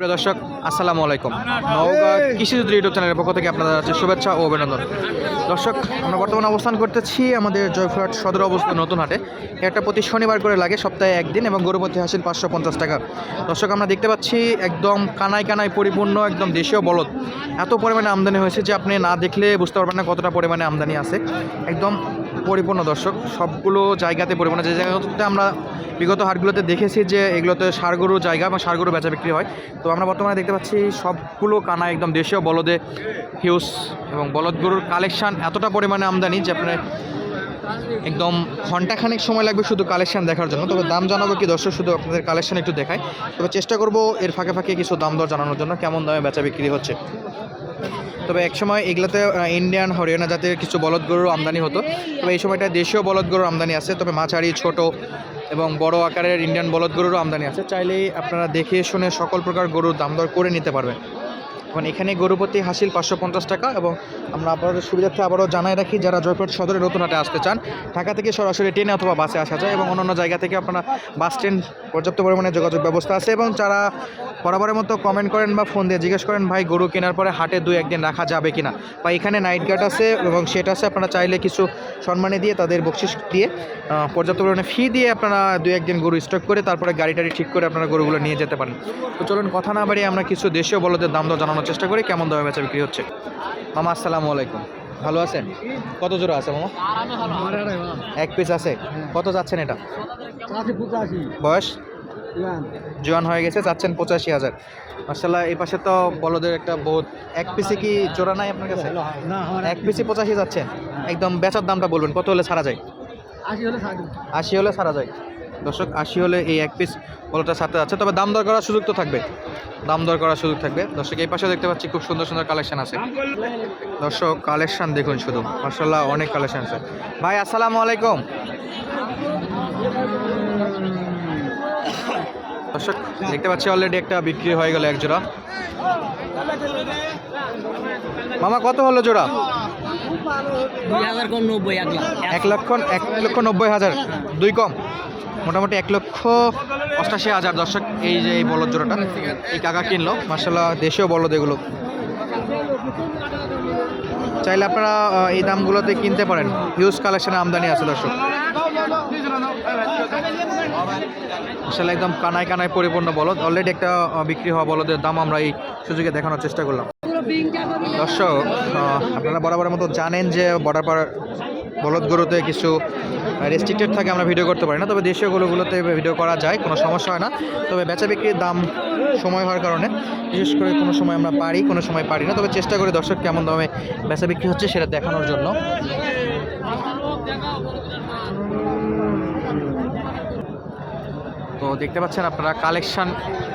প্রিয় দর্শক আসসালামু আলাইকুম। নওগাঁ কৃষিযুদ্ধ ইউটিউব চ্যানেলের পক্ষ থেকে আপনাদের আছে শুভেচ্ছা ও অভিনন্দন। দর্শক আমরা বর্তমানে অবস্থান করতেছি আমাদের জয়ফ্রাট সদর অবস্থা নতুন হাটে। এটা প্রতি শনিবার করে লাগে সপ্তাহে একদিন এবং গরুপতি হাসিল পাঁচশো পঞ্চাশ টাকা। দর্শক আমরা দেখতে পাচ্ছি একদম কানায় কানায় পরিপূর্ণ একদম দেশীয় বলদ। এত পরিমাণে আমদানি হয়েছে যে আপনি না দেখলে বুঝতে পারবেন না কতটা পরিমাণে আমদানি আছে। একদম পরিপূর্ণ দর্শক সবগুলো জায়গাতে পরিপূর্ণ। যে জায়গাতে আমরা বিগত হাটগুলোতে দেখেছি যে এগুলোতে সারগরু জায়গা বা সারগরু বেচা বিক্রি হয়। তো আমরা বর্তমানে দেখতে পাচ্ছি সবগুলো কানা একদম দেশীয় বলদে হিউজ এবং বলদ গরুর কালেকশন এতটা পরিমাণে আমদানি যে আপনার একদম ঘন্টাখানেক সময় লাগবে শুধু কালেকশান দেখার জন্য। তবে দাম জানাব কি দর্শক শুধু আপনাদের কালেকশান একটু দেখায়। তবে চেষ্টা করব এর ফাঁকে ফাঁকে কিছু দাম দর জানানোর জন্য কেমন দামে বেচা বিক্রি হচ্ছে। তবে একসময় এগুলোতে ইন্ডিয়ান হরিয়ানা জাতের কিছু বলদ গরুর আমদানি হতো। তবে এই সময়টা দেশীয় বলদ গরুর আমদানি আছে। তবে মাঝারি, ছোট এবং বড় আকারের ইন্ডিয়ান বলদ গরুরও আমদানি আছে। চাইলেই আপনারা দেখে শুনে সকল প্রকার গরুর দাম দর করে নিতে পারবেন। এবং এখানে গরুপতি হাসিল পাঁচশো পঞ্চাশ টাকা এবং আমরা আপনাদের সুবিধার্থে আবারও জানাই রাখি, যারা জয়পুর সদরে নতুন হাটে আসতে চান, ঢাকা থেকে সরাসরি ট্রেনে অথবা বাসে আসা যায় এবং অন্যান্য জায়গা থেকে আপনারা বাস স্ট্যান্ড পর্যাপ্ত পরিমাণে যোগাযোগ ব্যবস্থা আছে এবং যারা বরাবরের মতো কমেন্ট করেন বা ফোন দিয়ে জিজ্ঞেস করেন, ভাই, গরু কেনার পরে হাটে দুই, একদিন রাখা যাবে কিনা? বা এখানে নাইট গার্ড আছে এবং সেটা আছে, আপনারা চাইলে কিছু সম্মানে দিয়ে তাদের বকশিস দিয়ে পর্যাপ্ত পরিমাণে ফি দিয়ে আপনারা দুই, একদিন গরু স্টক করে তারপরে গাড়ি টাড়ি ঠিক করে আপনারা গরুগুলো নিয়ে যেতে পারেন। তো চলুন, কথা না বাড়িয়ে আমরা কিছু দেশীয় বলদের দাম দর জানানোর চেষ্টা করি কেমন দামে বেচা বিক্রি হচ্ছে। মামা, আসসালামু আলাইকুম। ভালো আছেন? কত জোড়া আছে মামা? এক পিস আছে। কত যাচ্ছেন এটা? বয়স? জোয়ান হয়ে গেছে চাচ্ছেন পঁচাশি হাজার। মার্শাল্লাহ এই পাশে তো বলদের একটা বহুত। এক পিসে কি জোড়া নাই আপনার কাছে? এক পিসে পঁচাশি যাচ্ছেন। একদম বেচার দামটা বলবেন, কত হলে ছাড়া যায়। আশি হলে ছাড়া যায়। দর্শক আশি হলে এই এক পিস বলটা ছাড়তে যাচ্ছে তবে দাম দর করার সুযোগ তো থাকবে। দাম দর করার সুযোগ থাকবে। দর্শক এই পাশে দেখতে পাচ্ছি খুব সুন্দর সুন্দর কালেকশন আছে। দর্শক কালেকশন দেখুন শুধু। মার্শাল্লাহ অনেক কালেকশন আছে। ভাই আসসালামু আলাইকুম। দর্শক দেখতে পাচ্ছি অলরেডি একটা বিক্রি হয়ে গেল এক জোড়া মামা কত হলো জোড়া? এক লক্ষ এক লক্ষ নব্বই হাজার। দুই কম। মোটামুটি এক লক্ষ অষ্টাশি হাজার দর্শক এই যে এই বলদ জোড়াটা, এই কাকা কিনলো। মার্শাল্লাহ দেশীয় বলদ এগুলো। চাইলে আপনারা এই দামগুলোতে কিনতে পারেন। হিউজ কালেকশনে আমদানি আছে দর্শক। আসলে একদম কানায় কানায় পরিপূর্ণ বলদ। অলরেডি একটা বিক্রি হওয়া বলদের দাম আমরা এই সুযোগে দেখানোর চেষ্টা করলাম। দর্শক আপনারা বরাবরের মতো জানেন যে বর্ডার বলদ গরুতে কিছু রেস্ট্রিক্টেড থাকে, আমরা ভিডিও করতে পারি না। তবে দেশীয় গরুগুলোতে ভিডিও করা যায়, কোনো সমস্যা হয় না। তবে বেচা বিক্রির দাম সময় হওয়ার কারণে, বিশেষ করে কোনো সময় আমরা পারি, কোনো সময় পারি না। তবে চেষ্টা করি দর্শক কেমন দামে বেচা বিক্রি হচ্ছে সেটা দেখানোর জন্য। তো দেখতে পাচ্ছেন আপনারা কালেকশান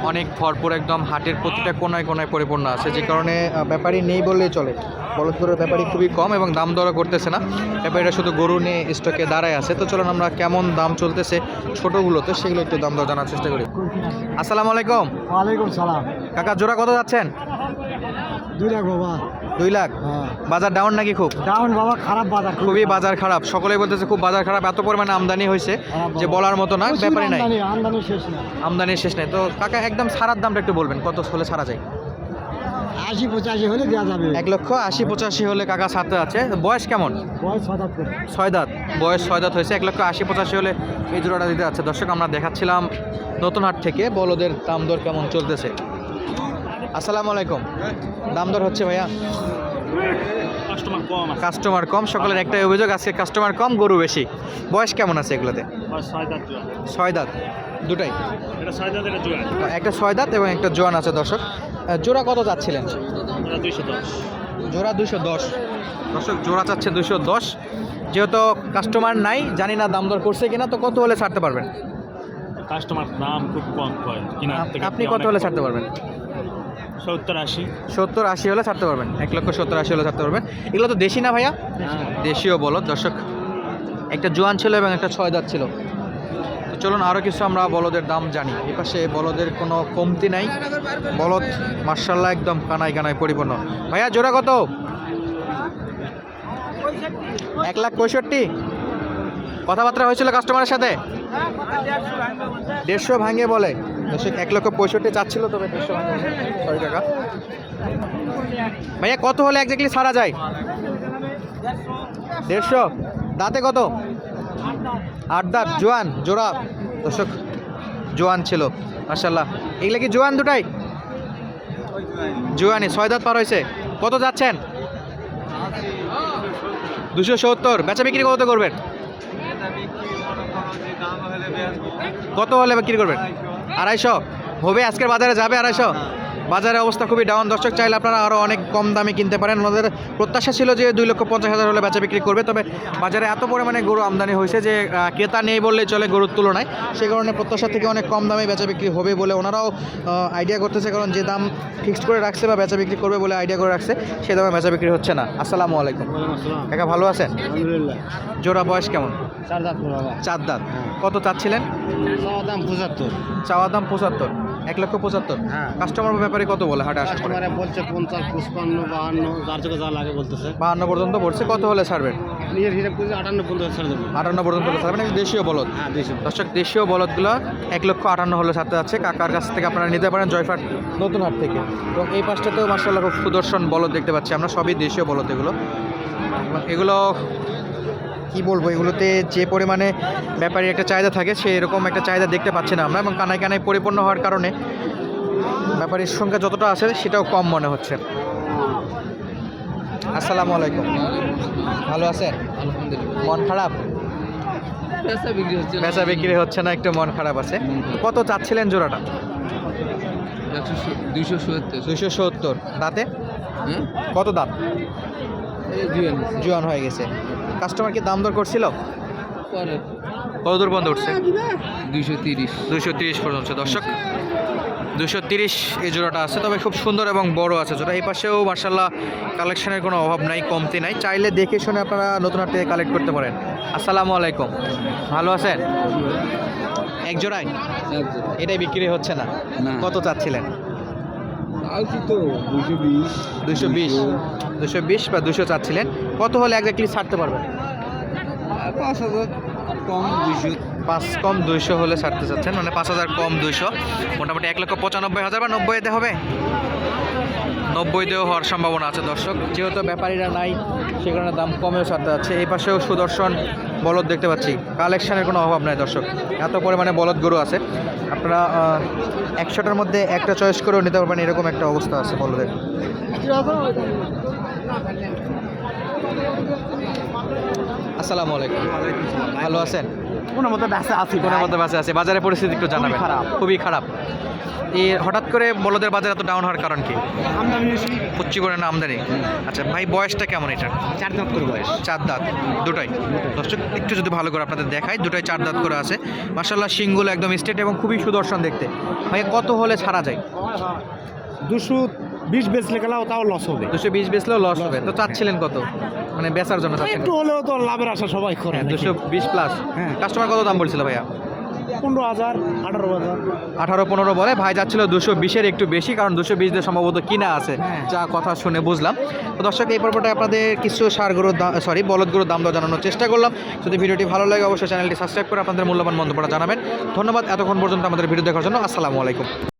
অনেক ভরপুর একদম হাটের প্রতিটা কোনায় কোনায় পরিপূর্ণ আছে। যে কারণে ব্যাপারই ব্যাপারী নেই বললেই চলে। বলদপুরের ব্যাপারই ব্যাপারী খুবই কম এবং দাম দরও করতেছে না। ব্যাপারীরা শুধু গরু নিয়ে স্টকে দাঁড়ায় আছে। তো চলুন আমরা কেমন দাম চলতেছে ছোটোগুলোতে সেগুলো একটু দাম দর জানার চেষ্টা করি। আসসালামু আলাইকুম। ওয়ালাইকুম সালাম। কাকা জোড়া কত যাচ্ছেন? দুই লাখ বাবা। দুই লাখ? হ্যাঁ। বাজার ডাউন নাকি খুব? ডাউন বাবা খারাপ বাজার খুবই বাজার খারাপ। সকলেই বলতেছে খুব বাজার খারাপ এত পরিমাণে আমদানি হয়েছে যে বলার মতো না ব্যাপারই নাই। আমদানি, আমদানি শেষ না আমদানির শেষ নেই। তো কাকা একদম ছাড়ার দামটা একটু বলবেন কত হলে ছাড়া যায়? আশি পঁচাশি হলে দেওয়া যাবে। এক লক্ষ আশি পঁচাশি হলে কাকা ছাড়তে আছে। বয়স কেমন? বয়স ছয় দাঁত। বয়স ছয় দাঁত হয়েছে এক লক্ষ আশি পঁচাশি হলে এই জোড়াটা দিতে আছে। দর্শক আমরা দেখাচ্ছিলাম নতুন হাট থেকে বলদের দাম দর কেমন চলতেছে? আসসালামু আলাইকুম। দাম দর হচ্ছে ভাইয়া? কাস্টমার কম সকলের একটাই অভিযোগ আজকে কাস্টমার কম গরু বেশি। বয়স কেমন আছে এগুলোতে? ছয় দাঁত দুটাই? জোয়ান একটা ছয় দাঁত এবং একটা জোয়ান আছে দর্শক। জোড়া কত চাচ্ছিলেন? জোড়া দুশো। দশ। দর্শক জোড়া চাচ্ছে দুশো দশ। যেহেতু কাস্টমার নাই জানি না দাম দর করছে কিনা তো কত হলে ছাড়তে পারবেন? কাস্টমার দাম খুব কম হয়। আপনি কত হলে ছাড়তে পারবেন? সত্তর আশি। সত্তর আশি হলে ছাড়তে পারবেন। এক লক্ষ সত্তর আশি হলে ছাড়তে পারবেন। এগুলো তো দেশি না ভাইয়া? দেশীয় বলো দর্শক, একটা জোয়ান ছিল এবং একটা ছয় দাঁত ছিল। তো চলুন আরও কিছু আমরা বলদের দাম জানি। এই পাশে বলদের কোনো কমতি নাই। বলদ মার্শাল্লাহ একদম কানায় কানায় পরিপূর্ণ। ভাইয়া, জোড়া কত? এক লাখ পঁয়ষট্টি। কথাবার্তা হয়েছিল কাস্টমারের সাথে? দেড়শো ভাঙে বলে। দর্শক, এক লক্ষ পঁয়ষট্টি চাচ্ছিল, তবে সরি কাকা। ভাইয়া, কত হলে একজাক্টলি সারা যায়? দেড়শো। দাঁতে কত? আট দাঁত। জোয়ান, জোড়া। দর্শক, জোয়ান ছিল মার্শাল্লাহ এগুলা কি জোয়ান দুটাই? জোয়ানি ছয় দাঁত পার হয়েছে। কত যাচ্ছেন? দুশো সত্তর। বেচা বিক্রি কত করবেন? কত হলে বিক্রি করবেন? আড়াইশো। হবে আজকের বাজারে যাবে আড়াইশো? বাজারের অবস্থা খুবই ডাউন দর্শক চাইলে আপনারা আরও অনেক কম দামে কিনতে পারেন। ওনাদের প্রত্যাশা ছিল যে দুই লক্ষ পঞ্চাশ হাজার হলে বেচা বিক্রি করবে। তবে বাজারে এত পরিমাণে গরু আমদানি হয়েছে যে ক্রেতা নেই বললেই চলে গরুর তুলনায়। সে কারণে প্রত্যাশা থেকে অনেক কম দামে বেচা বিক্রি হবে বলে ওনারাও আইডিয়া করতেছে। কারণ যে দাম ফিক্সড করে রাখছে বা বেচা বিক্রি করবে বলে আইডিয়া করে রাখছে সে দামে বেচা বিক্রি হচ্ছে না। আসসালামু আলাইকুম। কাকা ভালো আছেন? আলহামদুলিল্লাহ। জোড়া বয়স কেমন? চার দাঁত চার দাঁত। কত চাচ্ছিলেন? চাওয়া দাম পঁচাত্তর। চাওয়া দাম পঁচাত্তর। এক লক্ষ পঁচাত্তর? হ্যাঁ। কাস্টমার ব্যাপারে কত বলে? হাটে পরে। কাস্টমারে বলছে পঞ্চাশ পঁচপান্ন বাহান্ন যার চোখে যা লাগে বলতেছে। বাহান্ন পর্যন্ত পড়ছে কত হলে ছাড়বেন নিজের হিসাব করছে আটান্ন পর্যন্ত ছেড়ে দেবো। আটান্ন পর্যন্ত ছাড়বেন দেশীয় বলদ? হ্যাঁ বেশি দর্শক দেশীয় বলদগুলো এক লক্ষ আটান্ন হলে ছাড়তে যাচ্ছে। কাকার কাছ থেকে আপনারা নিতে পারেন জয়ফাট নতুন হাট থেকে। এবং এই পাশটাতেও মার্শাল্লাহ খুব সুদর্শন বলদ দেখতে পাচ্ছি আমরা সবই দেশীয় বলদ এগুলো। এগুলো কি বলব এগুলোতে যে পরিমাণে ব্যাপারীর একটা চাহিদা থাকে সেই এরকম একটা চাহিদা দেখতে পাচ্ছি না আমরা এবং কানায় কানায় পরিপূর্ণ হওয়ার কারণে ব্যাপারীর সংখ্যা যতটা আছে সেটাও কম মনে হচ্ছে। আসসালামু আলাইকুম। ভালো আছেন? মন খারাপ? পেঁচা বিক্রি হচ্ছে না। বেচা বিক্রি হচ্ছে না একটু মন খারাপ আছে। কত চাচ্ছিলেন জোড়াটা? দুইশো সত্তর। দাঁতে? হ্যাঁ? কত দাঁত। জোয়ান হয়ে গেছে। কাস্টমার কি দাম দর করছিল? কত দূর বন্ধ উঠছে? দুইশো তিরিশ। দুশো তিরিশ পর্যন্ত দর্শক। দুশো তিরিশ এই জোড়াটা আছে তবে খুব সুন্দর এবং বড় আছে জোড়া। এই পাশেও মার্শাল্লাহ কালেকশনের কোনো অভাব নাই কমতি নাই। চাইলে দেখে শুনে আপনারা নতুন হাট থেকে কালেক্ট করতে পারেন। আসসালামু আলাইকুম। ভালো আছেন? এক জোড়ায়? এটাই বিক্রি হচ্ছে না। কত চাচ্ছিলেন আলছি তো দুইশো বিশ দুশো বিশ দুশো বিশ বা দুশো চাচ্ছিলেন। কত হলে একজাক্টলি ছাড়তে পারবেন? পাঁচ হাজার কম দুইশো। পাঁচ কম দুইশো হলে ছাড়তে চাচ্ছেন মানে পাঁচ হাজার কম দুইশো। মোটামুটি এক লক্ষ পঁচানব্বই হাজার বা নব্বইতে হবে? নব্বইতেও হওয়ার সম্ভাবনা আছে দর্শক। যেহেতু ব্যাপারীরা নাই সে কারণে দাম কমেও ছাড়তে যাচ্ছে। এই পাশেও সুদর্শন বলদ দেখতে পাচ্ছি। কালেকশানের কোনো অভাব নাই দর্শক। এত পরিমাণে বলদ গরু আছে। আপনারা একশোটার মধ্যে একটা চয়েস করেও নিতে পারবেন, এরকম একটা অবস্থা আছে বলদের। আসসালামু আলাইকুম। ভালো আছেন? কোনো মতো ব্যবসা আছি কোনো মতো বাসে আছে। বাজারের পরিস্থিতি একটু জানাবেন। খুবই খারাপ। এই হঠাৎ করে বলদের বাজার এত ডাউন হওয়ার কারণ কি? পুচ্ছি করে না আমদানি? আচ্ছা ভাই বয়সটা কেমন এটা? চার দাঁত করে বয়স। চার দাঁত। দুটাই? দর্শক একটু যদি ভালো করে আপনাদের দেখাই দুটাই চার দাঁত করে আছে। মার্শাল্লাহ সিংগুলো একদম স্টেট এবং খুবই সুদর্শন দেখতে। ভাই কত হলে ছাড়া যায়? দুশো বিশ বেচলে গেলেও তাও লস হবে। দুশো বিশ বেচলেও লস হবে। তো চাচ্ছিলেন কত? মানে বেচার জন্য একটু হলেও তো লাভের আশা সবাই করে দুশো বিশ প্লাস হ্যাঁ। কাস্টমার কত দাম বলছিল ভাইয়া? পনেরো হাজার আঠারো হাজার। আঠারো পনেরো বলে। ভাই যাচ্ছিল দুশো বিশের একটু বেশি কারণ দুশো বিশ দিয়ে সম্ভবত কিনা আছে হ্যাঁ। যা কথা শুনে বুঝলাম। তো দর্শক এই পর্বটা আপনাদের কিছু সার সরি বলদ গরুর দাম দর জানানোর চেষ্টা করলাম। যদি ভিডিওটি ভালো লাগে অবশ্যই চ্যানেলটি সাবস্ক্রাইব করে আপনাদের মূল্যবান মন্তব্যটা জানাবেন। ধন্যবাদ এতক্ষণ পর্যন্ত আমাদের ভিডিও দেখার জন্য। আসসালামু আলাইকুম।